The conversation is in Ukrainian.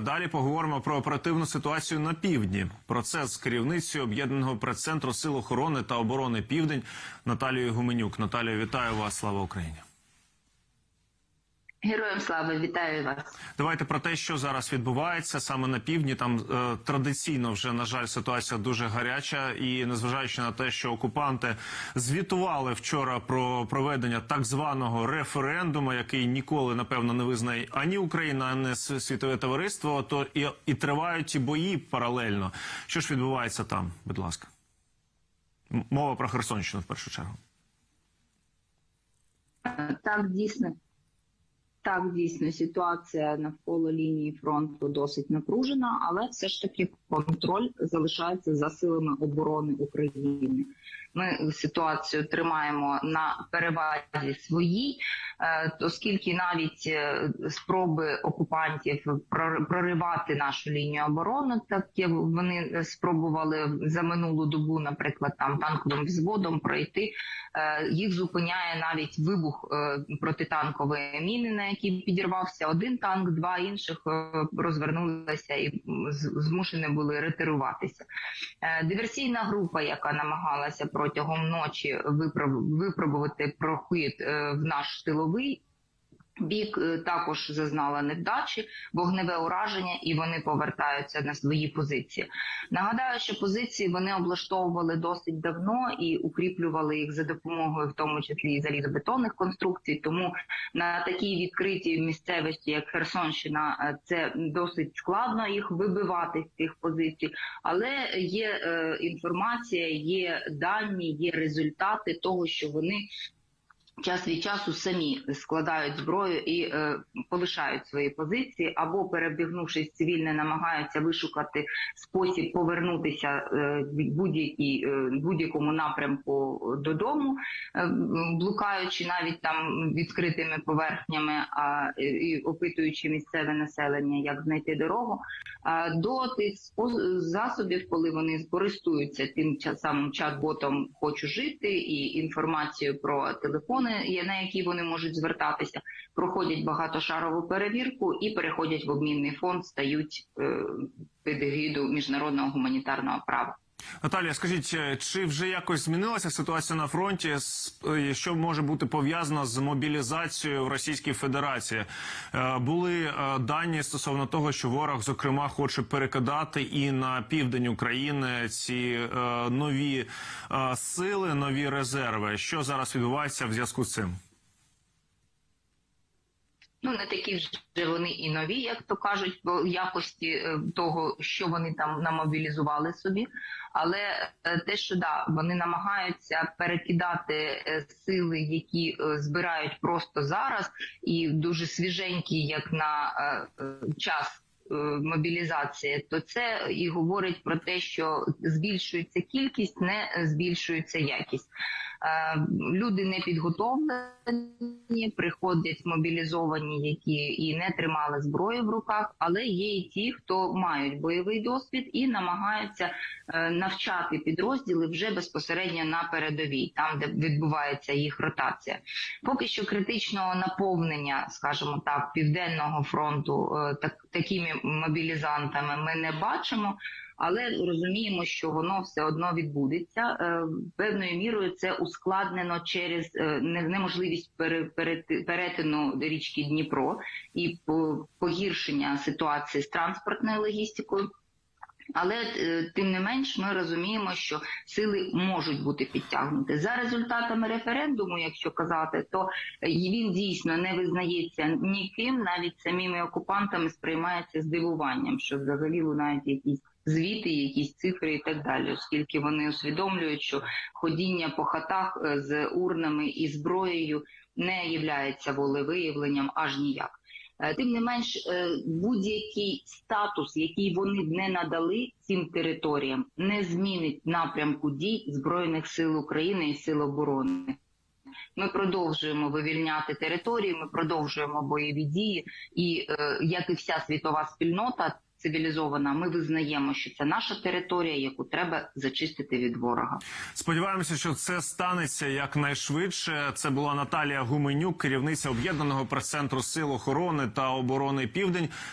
Далі поговоримо про оперативну ситуацію на півдні. Про це з керівницею об'єднаного прес-центру сил охорони та оборони Південь Наталією Гуменюк. Наталія, вітаю вас! Слава Україні! Героям слави, вітаю вас. Давайте про те, що зараз відбувається саме на півдні. Там е, традиційно вже на жаль ситуація дуже гаряча, і незважаючи на те, що окупанти звітували вчора про проведення так званого референдуму, який ніколи напевно не визнає ані Україна, ані світове товариство, то і, і тривають ці бої паралельно. Що ж відбувається там? Будь ласка, мова про Херсонщину в першу чергу. Так, дійсно. Так, дійсно, ситуація навколо лінії фронту досить напружена, але все ж таки контроль залишається за силами оборони України. Ми ситуацію тримаємо на перевазі своїй, е, оскільки навіть е, спроби окупантів прор- проривати нашу лінію оборони, так як вони спробували за минулу добу, наприклад, там танковим взводом пройти. Е, Їх зупиняє навіть вибух протитанкової міни, на якій підірвався один танк, два інших розвернулися і змушені були ретируватися. Диверсійна група, яка намагалася протягом ночі випроб- випробувати прохід е, в наш тиловий. Бік е, також зазнала невдачі, вогневе ураження, і вони повертаються на свої позиції. Нагадаю, що позиції вони облаштовували досить давно і укріплювали їх за допомогою, в тому числі залізобетонних конструкцій. Тому на такій відкритій місцевості, як Херсонщина, е, це досить складно їх вибивати з цих позицій. Але є е, інформація, є дані, є результати того, що вони час від часу самі складають зброю і е, полишають свої позиції, або перевдягнувшись в цивільне, намагаються вишукати спосіб повернутися е, будь-якій е, будь-якому напрямку додому, е, блукаючи навіть там відкритими поверхнями, а і опитуючи місцеве населення, як знайти дорогу. А до тих засобів, коли вони користуються тим самим чат-ботом «Хочу жити» і інформацією про телефони, є- на які вони можуть звертатися, проходять багатошарову перевірку і переходять в обмінний фонд, стають е, під егіду міжнародного гуманітарного права. Наталія, скажіть, е, чи вже якось змінилася ситуація на фронті? Е, Що може бути пов'язано з мобілізацією в Російській Федерації? Е, Були дані стосовно того, що ворог, зокрема, хоче перекидати і на південь України ці нові сили, нові резерви. Що зараз відбувається в зв'язку з цим? Ну не такі вже вони і нові, як то кажуть, по якості е, того, що вони там намобілізували собі. Але е, те, що да, вони намагаються перекидати е, сили, які збирають просто зараз, і дуже свіженькі, як на час. Мобілізації, то це і говорить про те, що збільшується кількість, не збільшується якість. Е, Люди не підготовлені, приходять мобілізовані, які і не тримали зброю в руках, але є і ті, хто мають бойовий досвід і намагаються е, навчати підрозділи вже безпосередньо на передовій, там де відбувається їх ротація. Поки що критичного наповнення, скажімо так, південного фронту е, так, такими мобілізантами ми не бачимо. Але розуміємо, що воно все одно відбудеться Е, певною мірою. Це ускладнено через е, неможливість пере- перетину річки Дніпро і погіршення ситуації з транспортною логістикою. Але е, тим не менш, ми розуміємо, що сили можуть бути підтягнуті за результатами референдуму, якщо казати, то він дійсно не визнається ніким, навіть самими окупантами сприймається здивуванням, що взагалі лунають якісь звіти, якісь цифри і так далі, оскільки вони усвідомлюють, що ходіння по хатах е, з урнами і зброєю не являється волевиявленням аж ніяк. Е, Тим не менш, е, будь-який статус, який вони б не надали цим територіям, не змінить напрямку дій збройних сил України і сил оборони. Ми продовжуємо вивільняти території, ми продовжуємо бойові дії, і як і вся світова спільнота цивілізована, ми визнаємо, що це наша територія, яку треба зачистити від ворога. Сподіваємося, що це станеться якнайшвидше. Це була Наталія Гуменюк, керівниця об'єднаного прес-центру сил охорони та оборони Південь.